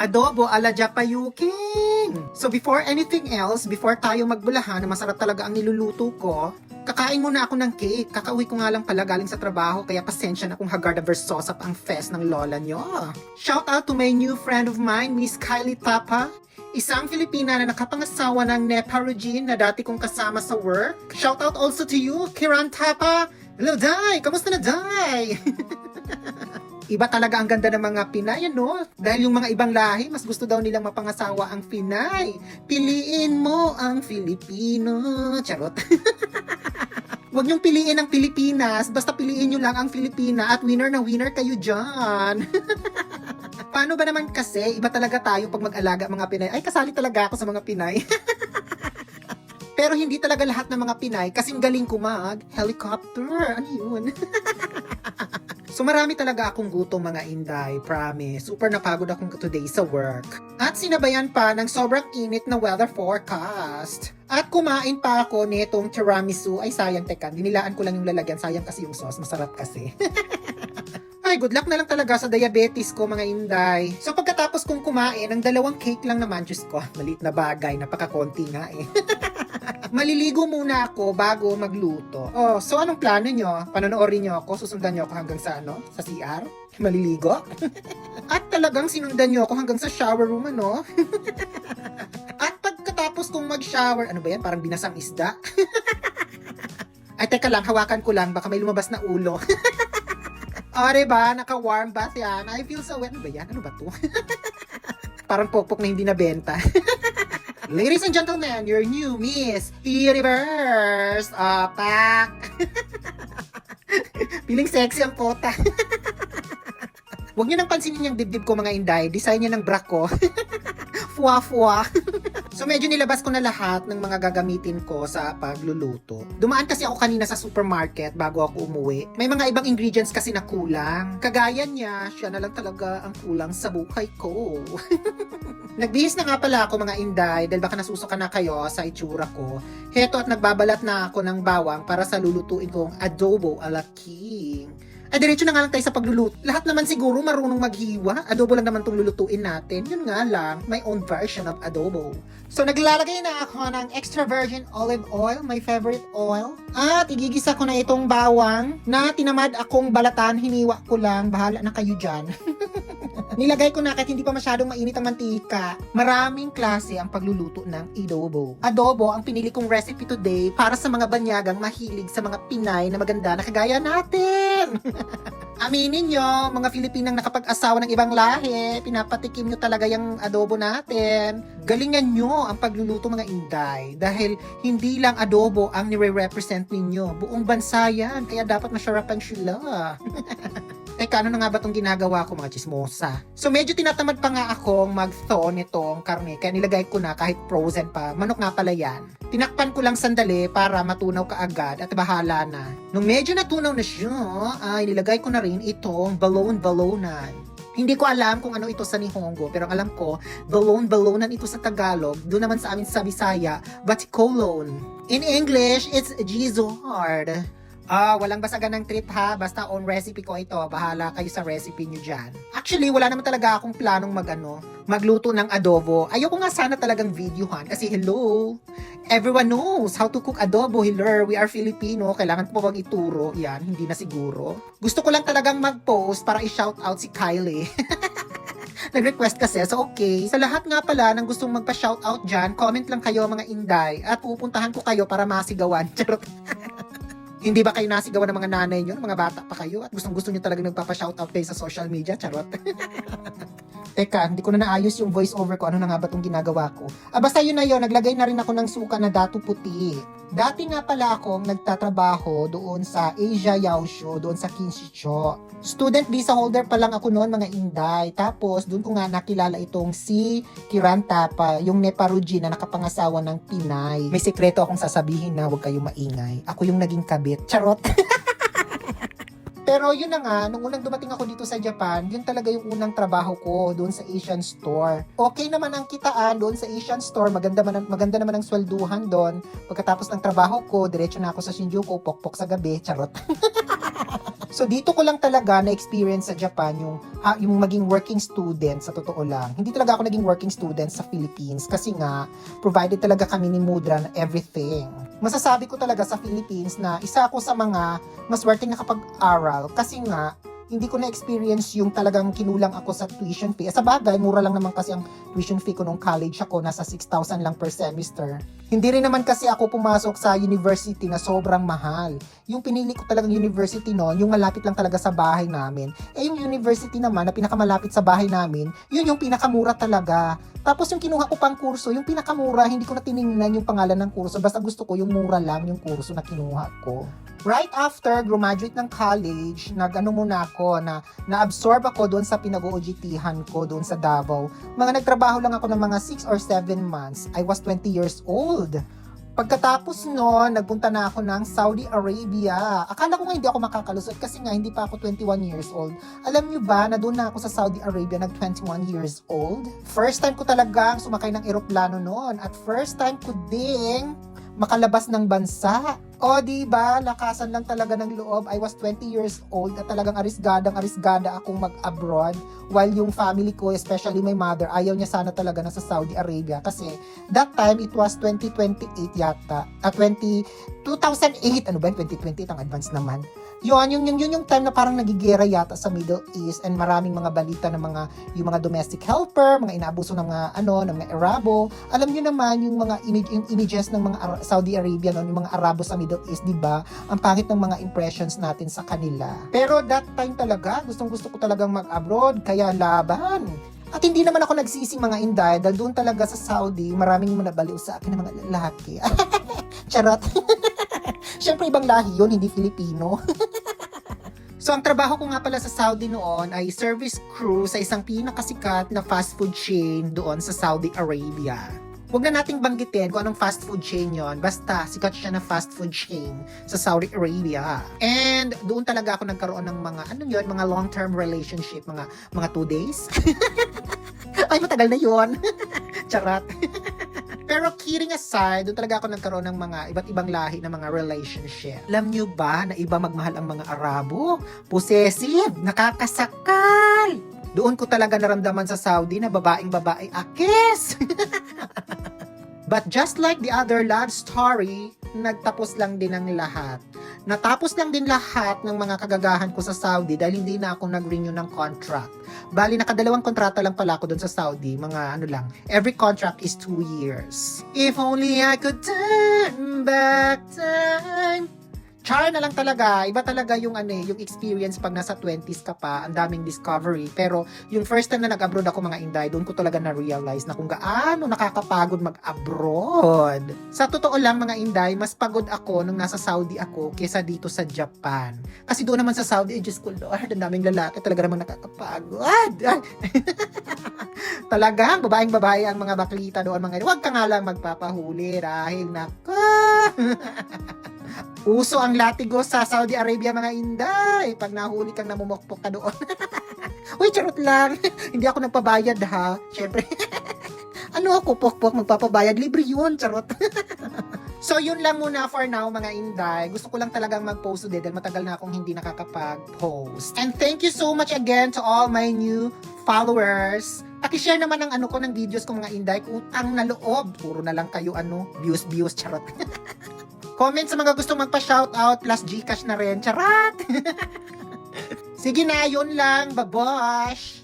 Adobo ala Japayuking! So before anything else, before tayo magbulahan masarap talaga ang niluluto ko, kakain muna ako ng cake. Kakauwi ko nga lang pala galing sa trabaho, kaya pasensya na kung Hagarda Versosap ang fest ng lola nyo. Shout out to my new friend of mine, Miss Kylie Tapa. Isang Filipina na nakapangasawa ng Nepa Regine na dati kong kasama sa work. Shout out also to you, Kiran Tapa. Hello, Day! Kamusta na, Day? Iba talaga ang ganda ng mga Pinay, ano? Dahil yung mga ibang lahi, mas gusto daw nilang mapangasawa ang Pinay. Piliin mo ang Filipino. Charot. Huwag niyong piliin ang Pilipinas, basta piliin niyo lang ang Filipina at winner na winner kayo dyan. Paano ba naman kasi, iba talaga tayo pag mag-alaga mga Pinay. Ay, kasali talaga ako sa mga Pinay. Pero hindi talaga lahat ng mga Pinay kasing galing ko mag-helicopter. Ano yun? So marami talaga akong gutom mga inday, promise. Super napagod akong today sa work. At sinabayan pa ng sobrang init na weather forecast. At kumain pa ako nitong tiramisu. Ay sayang teka, dinilaan ko lang yung lalagyan. Sayang kasi yung sauce, masarap kasi. Ay, good luck na lang talaga sa diabetes ko, mga inday. So, pagkatapos kong kumain, ang dalawang cake lang naman, Diyos ko, maliit na bagay, napaka-konti nga eh. Maliligo muna ako bago magluto. Oh, so anong plano nyo? Panonoodin nyo ako? Susundan nyo ako hanggang sa ano? Sa CR? Maliligo? At talagang sinundan nyo ako hanggang sa shower room, ano? At pagkatapos kong mag-shower, ano ba yan? Parang binasang isda? Ay, teka lang, hawakan ko lang. Baka may lumabas na ulo. O, diba? Naka-warm bath yan. I feel so wet. Ano ba yan? Ano ba to? Parang pokpok na hindi nabenta. Ladies and gentlemen, your new Miss Universe Opak. Feeling sexy ang pota. Huwag niyo nang pansinin yung dibdib ko mga inday. Design niya ng bra ko. Fua-fua. So medyo nilabas ko na lahat ng mga gagamitin ko sa pagluluto. Dumaan kasi ako kanina sa supermarket bago ako umuwi. May mga ibang ingredients kasi na kulang. Kagaya niya, siya na lang talaga ang kulang sa buhay ko. Nagbihis na nga pala ako mga inday dahil baka nasusuka na kayo sa itsura ko. Heto at nagbabalat na ako ng bawang para sa lulutuin kong adobo ala king. Ay, diretso na nga lang tayo sa pagluluto. Lahat naman siguro marunong maghiwa. Adobo lang naman itong lulutuin natin. Yun nga lang, my own version of adobo. So, naglalagay na ako ng extra virgin olive oil, my favorite oil. At igigisa ko na itong bawang na tinamad akong balatan. Hiniwa ko lang. Bahala na kayo dyan. Nilagay ko na kahit hindi pa masyadong mainit ang mantika. Maraming klase ang pagluluto ng adobo. Adobo ang pinili kong recipe today para sa mga banyagang mahilig sa mga Pinay na maganda na kagaya natin. Aminin nyo, mga Filipinang nakapag-asawa ng ibang lahi, pinapatikim nyo talaga yung adobo natin. Galingan nyo ang pagluluto mga inday dahil hindi lang adobo ang nire-represent ninyo. Buong bansa yan, kaya dapat masyarapan sila. Teka, ano na nga ba itong ginagawa ko mga chismosa? So medyo tinatamad pa nga akong mag-thaw nitong karne, kaya nilagay ko na kahit frozen pa. Manok nga pala yan. Tinakpan ko lang sandali para matunaw kaagad at bahala na. Nung medyo natunaw na siya, ay nilagay ko na rin itong balon-balonan. Hindi ko alam kung ano ito sa Nihongo, pero alam ko, balon-balonan ito sa Tagalog. Doon naman sa amin sa Bisaya, batikolon. In English, it's Gizard. Ah, walang basagan ng trip ha. Basta own recipe ko ito. Bahala kayo sa recipe nyo dyan. Actually, wala naman talaga akong planong magano, magluto ng adobo. Ayoko nga sana talagang videohan kasi hello. Everyone knows how to cook adobo. Hello, we are Filipino. Kailangan po bang ituro? Yan, hindi na siguro. Gusto ko lang talagang mag-post para i-shout out si Kylie. Nag-request kasi, so okay. Sa lahat nga pala ng gustong magpa-shoutout dyan, comment lang kayo mga inday at pupuntahan ko kayo para masigawan. Charot. Hindi ba kayo nasigawan ng mga nanay nyo, ng mga bata pa kayo, at gustong gusto nyo talaga nagpapa-shoutout kayo sa social media? Charot. Teka, hindi ko na naayos yung voice over ko. Ano na nga ba itong ginagawa ko? Ah, basta yun na yun. Naglagay na rin ako ng suka na datu puti. Dati nga pala akong nagtatrabaho doon sa Asia Yaosho, doon sa Kinshicho. Student visa holder pa lang ako noon, mga inday. Tapos, doon ko nga nakilala itong si Kiran Tapa, yung Neparuji na nakapangasawa ng Pinay. May sekreto akong sasabihin na huwag kayong maingay. Ako yung naging kabit. Charot! Pero yun na nga, nung unang dumating ako dito sa Japan, yun talaga yung unang trabaho ko doon sa Asian store. Okay naman ang kitaan doon sa Asian store, maganda, man, maganda naman ang swelduhan doon. Pagkatapos ng trabaho ko, diretso na ako sa Shinjuku, pokpok sa gabi, charot. So dito ko lang talaga na-experience sa Japan yung ha, yung maging working student sa totoo lang. Hindi talaga ako naging working student sa Philippines kasi nga provided talaga kami ni Mudra na everything. Masasabi ko talaga sa Philippines na isa ako sa mga maswerteng nakapag-aral kasi nga hindi ko na-experience yung talagang kinulang ako sa tuition fee. Eh, Sa bagay, mura lang naman kasi ang tuition fee ko nung college ako, nasa 6,000 lang per semester. Hindi rin naman kasi ako pumasok sa university na sobrang mahal. Yung pinili ko talagang university noon, yung malapit lang talaga sa bahay namin. Eh yung university naman na pinakamalapit sa bahay namin, yun yung pinakamura talaga. Tapos yung kinuha ko pang kurso, yung pinakamura, hindi ko na tiningnan yung pangalan ng kurso. Basta gusto ko yung mura lang yung kurso na kinuha ko. Right after graduate ng college, nag-ano muna ako na na-absorb ako doon sa pinag-OJT-han ko doon sa Davao. Mga nagtrabaho lang ako ng mga 6 or 7 months. I was 20 years old. Pagkatapos noon, nagpunta na ako ng Saudi Arabia. Akala ko nga hindi ako makakalusot kasi nga hindi pa ako 21 years old. Alam nyo ba na doon na ako sa Saudi Arabia nag 21 years old? First time ko talagang sumakay ng eroplano noon at first time ko ding makalabas ng bansa. O, di ba? Lakasan lang talaga ng loob. I was 20 years old at talagang arisgadang arisgada akong mag-abroad while yung family ko, especially my mother, ayaw niya sana talaga na sa Saudi Arabia kasi that time it was 2028 yata. At 20 2008, ano ba? 2028 ang advance naman. Yun, yun, yun, yun yung time na parang nagigera yata sa Middle East and maraming mga balita ng mga, yung mga domestic helper, mga inaabuso ng mga, ano, ng mga Arabo. Alam niyo naman yung mga image, yung images ng mga Saudi Arabia, no, yung mga Arabo sa Middle East, di ba? Ang pangit ng mga impressions natin sa kanila. Pero that time talaga, gustong gusto ko talagang mag-abroad, kaya laban. At hindi naman ako nagsisi mga inday dahil doon talaga sa Saudi, maraming manabaliw sa akin ng mga lalaki. Charot. Siyempre ibang lahi yun, hindi Filipino. so ang trabaho ko nga pala sa Saudi noon ay service crew sa isang pinakasikat na fast food chain doon sa Saudi Arabia. Huwag na nating banggitin kung anong fast food chain yon. Basta, sikat siya na fast food chain sa Saudi Arabia. And doon talaga ako nagkaroon ng mga, ano yun, mga long-term relationship, mga mga two days. Ay, matagal na yon. Charot. Pero kidding aside, doon talaga ako nagkaroon ng mga iba't ibang lahi ng mga relationship. Alam nyo ba na iba magmahal ang mga Arabo? Possessive, nakakasakal. Doon ko talaga naramdaman sa Saudi na babaeng babae akis. But just like the other love story, nagtapos lang din ang lahat. Natapos lang din lahat ng mga kagagahan ko sa Saudi dahil hindi na ako nag-renew ng contract. Bali, nakadalawang kontrata lang pala ako doon sa Saudi. Mga ano lang, every contract is two years. If only I could turn back time. Char na lang talaga. Iba talaga yung ano eh, yung experience pag nasa 20s ka pa, ang daming discovery. Pero yung first time na nag-abroad ako mga inday, doon ko talaga na-realize na kung gaano nakakapagod mag-abroad. Sa totoo lang mga inday, mas pagod ako nung nasa Saudi ako kesa dito sa Japan. Kasi doon naman sa Saudi, eh, Diyos ko Lord, ang daming lalaki talaga namang nakakapagod. Talagang babaeng babae ang mga baklita doon mga Huwag ka nga lang magpapahuli dahil nako. Uso ang latigo sa Saudi Arabia mga inday. Pag nahuli kang namumukpok ka doon. Uy, charot lang. Hindi ako nagpabayad ha. Siyempre. ano ako, pokpok, magpapabayad. Libre yun, charot. so, yun lang muna for now, mga inday. Gusto ko lang talagang mag-post today dahil matagal na akong hindi nakakapag-post. And thank you so much again to all my new followers. Pakishare naman ang ano ko ng videos ko mga inday. Utang na loob. Puro na lang kayo ano, views, views, charot. Comment sa mga gusto magpa-shoutout plus Gcash na rin. Charat! Sige na, yun lang. Babosh!